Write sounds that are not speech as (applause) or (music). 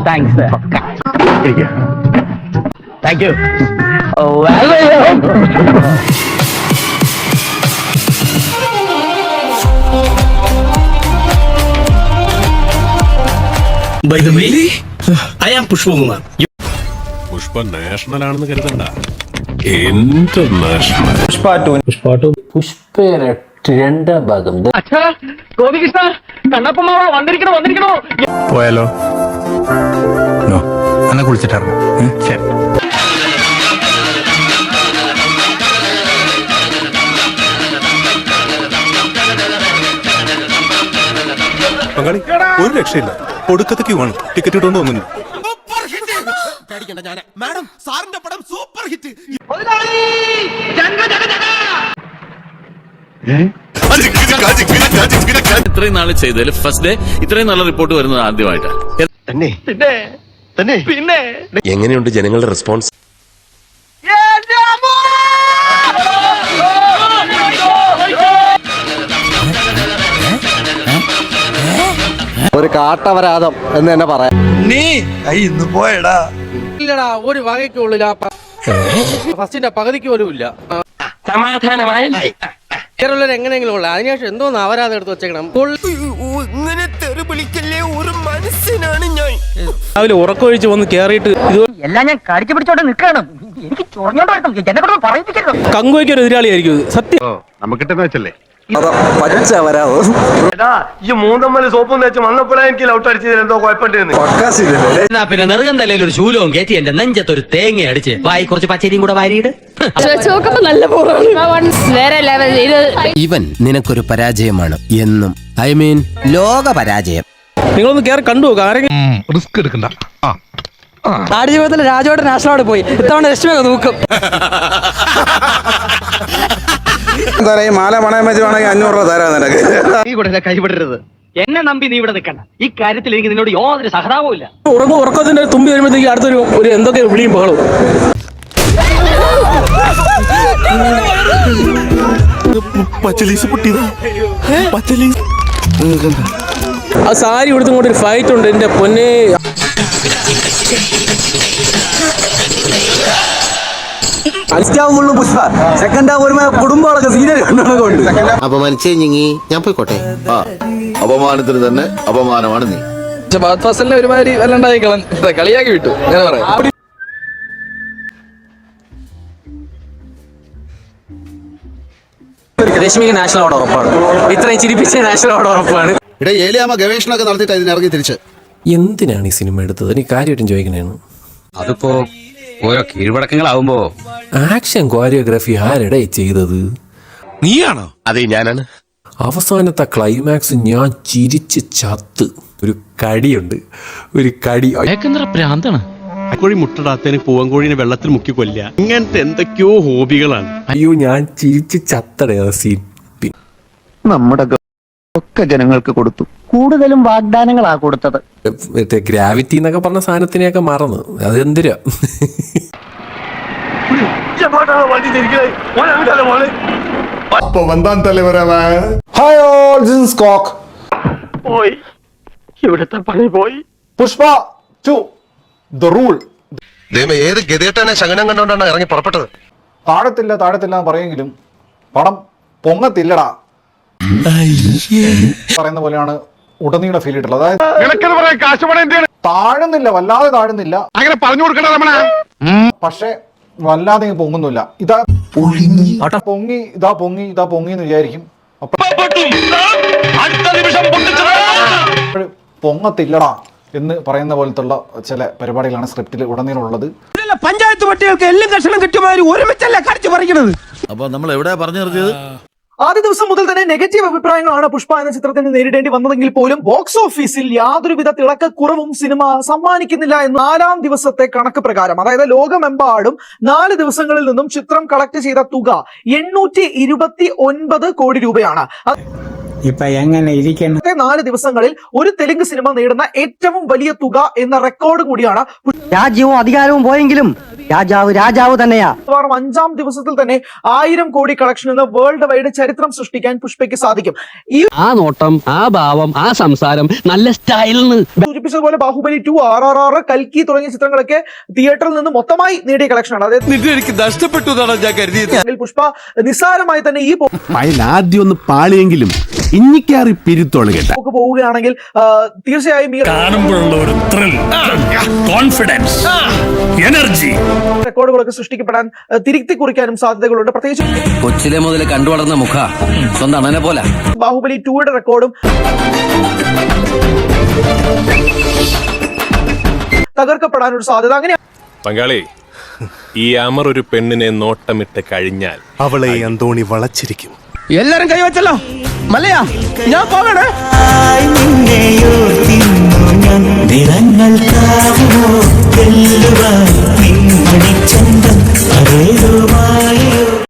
Thanks thank you by the way I am Pushpakumar Pushpa national ആണെന്ന് കരുതണ്ട. International Pushpa രണ്ടാം ഭാഗം. അച്ഛാ ഗോപികൃഷ്ണ കണ്ണപ്പമാവ വന്നിരിക്കണോ വന്നിരിക്കണോ? പോയാലോ? എന്നാ കുളിച്ചിട്ടിറങ്ങും. ശരി. പങ്കാളി ഒരു രക്ഷയില്ല. ഒടുക്കത്തെ ക്യൂ ആണ് ടിക്കറ്റ് ഇട്ടുകൊണ്ട് തോന്നുന്നു ഇത്രയും നാളെ ചെയ്തതിൽ ഫസ്റ്റ് ഡേ ഇത്രയും നല്ല റിപ്പോർട്ട് വരുന്നത് ആദ്യമായിട്ടാണ് പിന്നെ. തന്നെ. പിന്നെ. എങ്ങനെയുണ്ട് ജനങ്ങളുടെ റെസ്പോൺസ് ഒരു കാട്ടവരാതം എന്ന് തന്നെ പറയാം. നീ ഇന്ന് പോയടാ. ഇല്ലടാ ഒരു വകയ്ക്കുള്ളിൽ ആ ഫസ്റ്റിന്റെ പകുതിക്ക് പോലും ഇല്ല. സമാധാനമായി. കേരളത്തിൽ എങ്ങനെയെങ്കിലും ഉള്ള അതിനുശേഷം എന്തോന്ന് അവരാതെ എടുത്ത് വെച്ചേക്കണം. രാവിലെ ഉറക്കമൊഴിച്ച് വന്ന് കേറിയിട്ട് ഇത് എല്ലാം ഞാൻ കടിച്ചു പിടിച്ചോണ്ട് നിൽക്കണം എനിക്ക് ചൊറഞ്ഞോണ്ട് വരണം എന്നെ കൊണ്ട് പറയിപ്പിക്കരുത്. കങ്കുവയ്ക്ക് ഒരു എതിരാളിയായിരിക്കും ഇത്. സത്യം. പച്ചവരാതം ഈ മൂന്നമ്മൽ സോപ്പും തേച്ച് വന്നപ്പോഴേ എനിക്ക് ലൗട്ട് അടിച്ചതിൽ എന്തോ കുഴപ്പമുണ്ടായിരുന്നു എന്നാ പിന്നെ നെറുകം തലയിൽ ഒരു ശൂലവും കയറ്റി എന്റെ നെഞ്ചത്തൊരു തേങ്ങ അടിച്ച് വായി കുറച്ച് പച്ചരിയും കൂടെ വാരിയിട്ട് വേറെ ലെവൽ ഇത് ഇവൻ നിനക്കൊരു പരാജയമാണ് എന്നും. ഐ മീൻ ലോക പരാജയം. നിങ്ങളൊന്ന് കയറി കണ്ടു ആരെങ്കിലും റിസ്ക് എടുക്കണ്ട. ആ. ആടുജീവിതത്തിൽ രാജോട്ട് നാഷണലോട് പോയി. ഇത്തവണ രശ്മിയൊക്കെ നോക്കും. (laughs) എന്താ പറയാ ഈ മാല പണയം വെച്ച് വേണമെങ്കിൽ അഞ്ഞൂറ് രൂപ തരാം നിനക്ക്. നീ കൂടെ കൈവിടരുത്. എന്നെ നമ്പി നീ ഇവിടെ നിൽക്കണ്ട. ഈ കാര്യത്തിൽ എനിക്ക് നിന്നോട് യാതൊരു സഹതാപവും ഇല്ല. ഉറക്കം ഉറക്കത്തിന്റെ തുമ്പി വരുമ്പോഴത്തേക്ക് അടുത്തൊരു ഒരു എന്തൊക്കെ വിളിയും ബഹളവും. പച്ചലീസ് പൊട്ടിയതാ. പച്ചലീസ്. ആ സാരി ഉടുത്തും കൊണ്ട് ഒരു ഫൈറ്റ് ഉണ്ട്. എന്റെ പൊന്നെ പുഷ്പ. സെക്കൻഡ് ഹാഫ് കുടുംബങ്ങളൊക്കെ സീരിയൽ കണ്ടുകൊണ്ട് അപമാനിച്ചേ ഞങ്ങി. ഞാൻ പോയിക്കോട്ടെ. അപമാനത്തിന് തന്നെ അപമാനമാണ് നീ. ഫസലിനെ ഒരുമാതിരി വല്ലണ്ടായി കളിയാക്കി വിട്ടു. ഞാൻ പറയാം. രശ്മിക്ക് നാഷണൽ അവാർഡ് ഉറപ്പാണ്. ഇത്രയും ചിരിപ്പിച്ച നാഷണൽ അവാർഡ് ഉറപ്പാണ്. ഇവിടെ ഏലിയാമ ഗവേഷണമൊക്കെ നടത്തിയിട്ട് അതിന് ഇറങ്ങി തിരിച്ച്. എന്തിനാണ് ഈ സിനിമ എടുത്തത്? എനിക്ക് കാര്യമായിട്ടും ചോദിക്കണേന്ന്. അതിപ്പോ ഓരോ കീഴ്വഴക്കങ്ങളാവുമ്പോ. ആക്ഷൻ കോറിയോഗ്രാഫി ആരുടെ ചെയ്തത്? നീയാണോ? അതെ ഞാനാണ്. അവസാനത്തെ ക്ലൈമാക്സ് ഞാൻ ചിരിച്ച് ചത്ത്. ഒരു കടിയുണ്ട്. ഒരു കടി. പ്രാന്താണ്? കോഴി മുട്ടടാത്തതിന് പൂവൻകോഴിനെ വെള്ളത്തിൽ മുക്കി കൊല്ല ഇങ്ങനത്തെ എന്തൊക്കെയോ ഹോബികളാണ്. അയ്യോ ഞാൻ ചിരിച്ച് ചത്തടേ ആ സീൻ നമ്മുടെ ഒക്കെ ജനങ്ങൾക്ക് കൊടുത്തു. കൂടുതലും വാഗ്ദാനങ്ങളാ കൊടുത്തത്. മറ്റേ ഗ്രാവിറ്റി എന്നൊക്കെ പറഞ്ഞ സാധനത്തിനെയൊക്കെ മറന്ന്. അതെന്തിരാ വണ്ടി തിരിക്കണേ മോനെ അങ്ങോട്ടല്ലേ മോനെ അപ്പൊ വന്താൻ തലവരവ ഹായ് ഓൾ ജിൻസ് കോക്ക് പോയി. ഇവിടുത്തെ പണി പോയി. പുഷ്പ ടു ദ റൂൾ ഏത് ഗതികെട്ടാണ് ശകനം കണ്ടോണ്ടാണ് ഇറങ്ങി പുറപ്പെട്ടത്? താഴത്തില്ല താഴത്തില്ല എന്ന് പറയെങ്കിലും പടം പൊങ്ങത്തില്ലടാ. പറയുന്ന പോലെയാണ് ഉടനീളം ഫീൽ ചെയ്തിട്ടുള്ളത്. അതായത് താഴുന്നില്ല വല്ലാതെ താഴുന്നില്ല. അങ്ങനെ പറഞ്ഞു കൊടുക്കണ പക്ഷെ വല്ലാതെ പൊങ്ങുന്നില്ല. ഇതാ പൊങ്ങി ഇതാ പൊങ്ങി ഇതാ പൊങ്ങി എന്ന് വിചാരിക്കും. പൊങ്ങത്തില്ലടാ എന്ന് പറയുന്ന പോലത്തുള്ള ചില പരിപാടികളാണ് സ്ക്രിപ്റ്റിൽ ഉടനീളം ഉള്ളത്. പഞ്ചായത്ത് പട്ടികൾക്ക് എല്ലാം കഷണം കിട്ടുമാതിരി ഒരുമിച്ചല്ലേ കടിച്ചു പറിക്കുന്നത് അപ്പൊ നമ്മൾ എവിടെ പറഞ്ഞു നിർത്തിയത്? ആദ്യ ദിവസം മുതൽ തന്നെ നെഗറ്റീവ് അഭിപ്രായങ്ങളാണ് പുഷ്പ എന്ന ചിത്രത്തിന് നേരിടേണ്ടി വന്നതെങ്കിൽ പോലും ബോക്സ് ഓഫീസിൽ യാതൊരുവിധ തിളക്കക്കുറവും സിനിമ സമ്മാനിക്കുന്നില്ല എന്ന് നാലാം ദിവസത്തെ കണക്ക് പ്രകാരം അതായത് ലോകമെമ്പാടും നാല് ദിവസങ്ങളിൽ നിന്നും ചിത്രം കളക്ട് ചെയ്ത തുക എണ്ണൂറ്റി ഇരുപത്തി ഒൻപത് കോടി രൂപയാണ്. ഇപ്പൊ എങ്ങനെ ഇരിക്കണം? നാല് ദിവസങ്ങളിൽ ഒരു തെലുങ്ക് സിനിമ നേടുന്ന ഏറ്റവും വലിയ തുക എന്ന റെക്കോർഡ് കൂടിയാണ് രാജ്യവും അധികാരവും പോയെങ്കിലും രാജാവ് രാജാവ് തന്നെയാ. മിക്കവാറും അഞ്ചാം ദിവസത്തിൽ തന്നെ ആയിരം കോടി കളക്ഷൻ എന്ന വേൾഡ് വൈഡ് ചരിത്രം സൃഷ്ടിക്കാൻ പുഷ്പയ്ക്ക് സാധിക്കും. ഈ ആ നോട്ടം ആ ഭാവം ആ സംസാരം നല്ല സ്റ്റൈലിന് സൂചിപ്പിച്ചതുപോലെ Baahubali two R R R കൽക്കി തുടങ്ങിയ ചിത്രങ്ങളൊക്കെ തിയേറ്ററിൽ നിന്ന് മൊത്തമായി നേടിയ കളക്ഷനാണ് അതായത് എനിക്ക് നഷ്ടപ്പെട്ടു പുഷ്പ നിസ്സാരമായി തന്നെ ഈ ആദ്യം ഒന്ന് പാളിയെങ്കിലും ഇന്നിക്കാറി പിരുത്തോൾ കേട്ട. പോക്ക് പോവുകയാണെങ്കിൽ തീർച്ചയായും കാണുമ്പോഴുള്ള ഒരു ത്രിൽ കോൺഫിഡൻസ് എനർജി റെക്കോർഡുകളൊക്കെ സൃഷ്ടിക്കപ്പെടാൻ തിരുത്തി കുറിക്കാനും സാധ്യതകളുണ്ട്. പ്രത്യേകിച്ച് കൊച്ചിലെ മുതൽ കണ്ടു വളർന്ന മുഖ സ്വന്തം അണനെ പോലെ. ബാഹുബലി ടൂയുടെ റെക്കോർഡും തകർക്കപ്പെടാനൊരു സാധ്യത. അങ്ങനെയാണ് പങ്കാളി ഈ അമർ ഒരു പെണ്ണിനെ നോട്ടമിട്ട് കഴിഞ്ഞാൽ അവളെ അന്തോണി വളച്ചിരിക്കും. എല്ലാരും കൈവച്ചല്ലോ മല്ലയാ ഞാൻ പോകണേ